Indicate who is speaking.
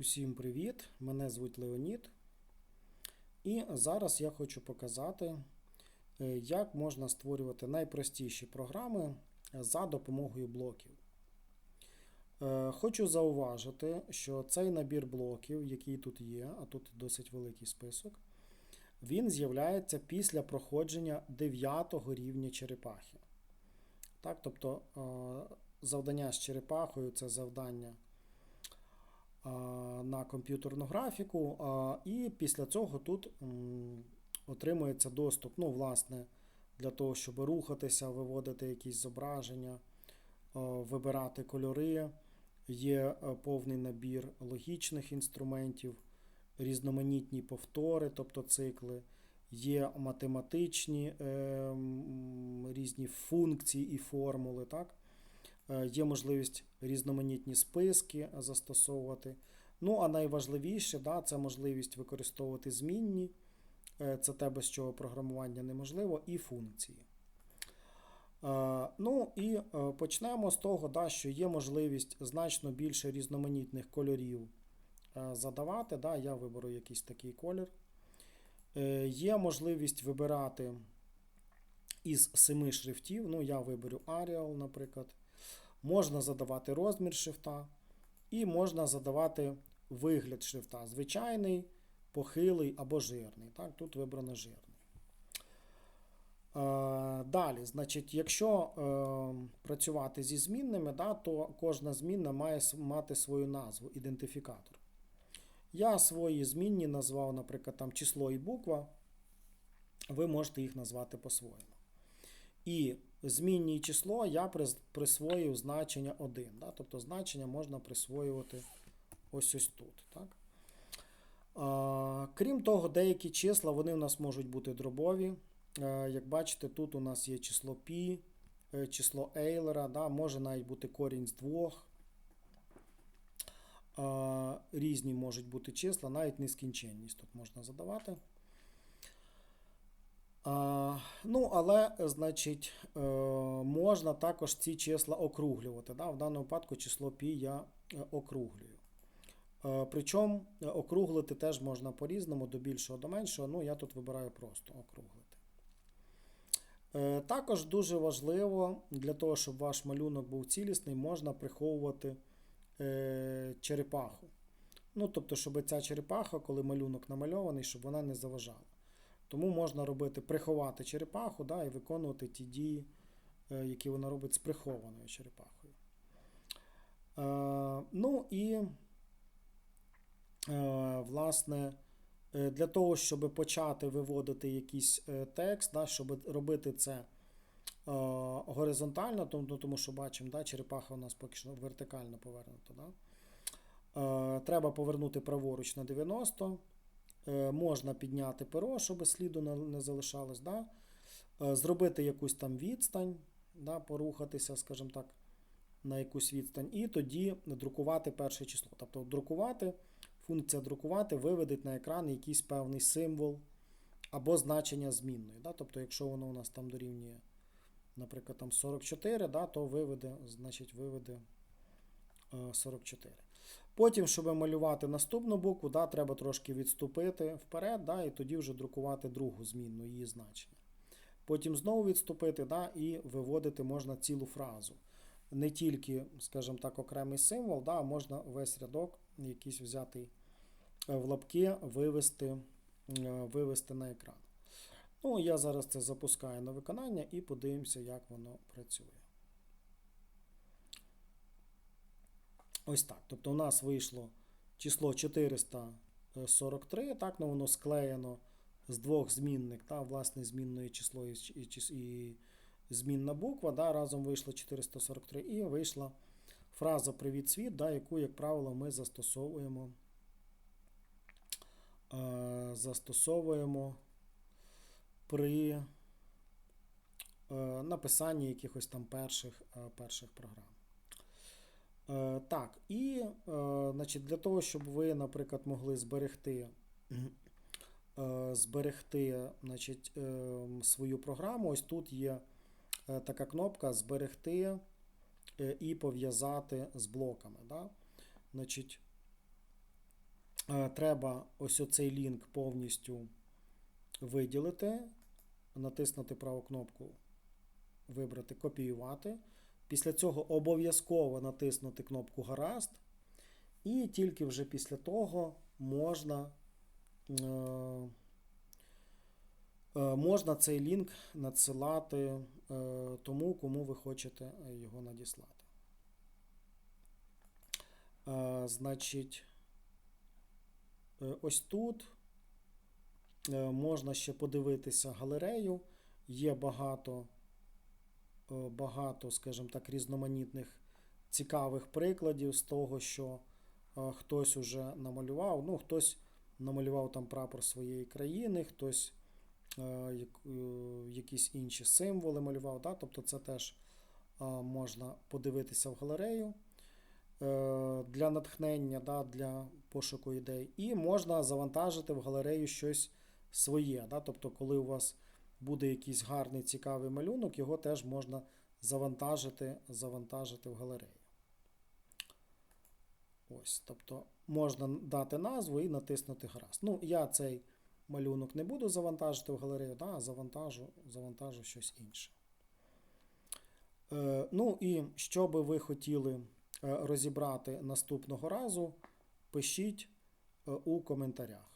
Speaker 1: Усім привіт! Мене звуть Леонід. І зараз я хочу показати, е, як можна створювати найпростіші програми за допомогою блоків. Е, Хочу зауважити, що цей набір блоків, який тут є, а тут досить великий список, він з'являється після проходження 9 рівня черепахи. Так, тобто е, завдання з черепахою це завдання на комп'ютерну графіку, і після цього тут отримується доступ, ну, власне, для того, щоб рухатися, виводити якісь зображення, вибирати кольори. Є е, повний набір логічних інструментів, різноманітні повтори, тобто цикли, є математичні е, різні функції і формули. Так? Е, Є можливість різноманітні списки застосовувати. Ну, а найважливіше, да, це можливість використовувати змінні, Е, це те, без чого програмування неможливо, і функції. Е, Ну і почнемо з того, да, що є можливість значно більше різноманітних кольорів задавати. Да, Я виберу якийсь такий колір. Є можливість вибирати із семи шрифтів. Ну, я виберу Arial, наприклад. Можна задавати розмір шрифта, і можна задавати вигляд шрифта. Звичайний, похилий або жирний. Так, Тут вибрано жирний. Е, Далі, значить, якщо е, працювати зі змінними, да, то кожна змінна має мати свою назву, ідентифікатор. Я свої змінні назвав, наприклад, там число і буква. Ви можете їх назвати по-своєму. І змінні число я прис- присвоїв значення 1. Да? Тобто значення можна присвоювати ось ось тут. Так? Крім того, деякі числа вони у нас можуть бути дробові. Е, Як бачите, тут у нас є число π, е, число Ейлера, да? може навіть бути корінь з двох. Різні можуть бути числа, навіть нескінченність тут можна задавати. Ну, але, значить, е, можна також ці числа округлювати. Да? В даному випадку число π я е, округлюю. Е, Причому округлити теж можна по-різному, до більшого, до меншого. Ну, я тут вибираю просто округлити. Також дуже важливо для того, щоб ваш малюнок був цілісний, можна приховувати черепаху. Ну, тобто, щоб ця черепаха, коли малюнок намальований, щоб вона не заважала. Тому можна робити приховати черепаху да, і виконувати ті дії, е, які вона робить з прихованою черепахою. Е, ну і, е, власне, е, для того, щоб почати виводити якийсь е, текст, да, щоб робити це е, горизонтально, тому, тому що бачимо, да, черепаха у нас поки що вертикально повернута. Да? Е, треба повернути праворуч на 90. Е, можна підняти перо, щоб сліду не, залишалось. Да? Е, зробити якусь там відстань, да, порухатися, скажімо так, на якусь відстань, і тоді друкувати перше число. Тобто друкувати, функція друкувати виведить на екран якийсь певний символ або значення змінної. Да? Тобто, якщо воно у нас там дорівнює, наприклад, там 44, да, то виведе, значить, виведе е, 44. Потім, щоб малювати наступну букву, да, треба трошки відступити вперед, да, і тоді вже друкувати другу змінну її значення. Потім знову відступити да, і виводити можна цілу фразу. Не тільки, скажімо так, окремий символ, да, а можна весь рядок, якийсь взятий е, в лапки, вивести, е, вивести на екран. Ну, я зараз це запускаю на виконання і подивимося, як воно працює. Ось так. Тобто у нас вийшло число 443, так, ну воно склеєно з двох змінних, та, власне, змінної число і, і, і змінна буква, да, разом вийшло 443, і вийшла фраза Привіт світ, да, яку, як правило, ми застосовуємо. Е, застосовуємо при е, написанні якихось там перших, е, перших програм. Е, Так, і е, значить, для того, щоб ви, наприклад, могли зберегти, е, зберегти значить, свою програму, ось тут є така кнопка Зберегти і пов'язати з блоками. Да? Значить, треба ось оцей лінк повністю виділити, натиснути праву кнопку Вибрати Копіювати. Після цього обов'язково натиснути кнопку Гаразд. І тільки вже після того можна, е, е, можна цей лінк надсилати е, тому, кому ви хочете його надіслати. Значить, ось тут можна ще подивитися галерею. Є багато, багато, скажімо так, різноманітних цікавих прикладів з того, що е, хтось уже намалював. Ну, хтось намалював там прапор своєї країни, хтось е, як- е, якісь інші символи малював. Да? Тобто це теж е, можна подивитися в галерею е, для натхнення, да, для пошуку ідей. І можна завантажити в галерею щось своє. Да? Тобто, коли у вас буде якийсь гарний цікавий малюнок, його теж можна завантажити, завантажити в галерею. Ось, тобто можна дати назву і натиснути гаразд. Ну, я цей малюнок не буду завантажити в галерею, да, а завантажу, завантажу щось інше. Е, ну і що би ви хотіли е, розібрати наступного разу, пишіть е, у коментарях.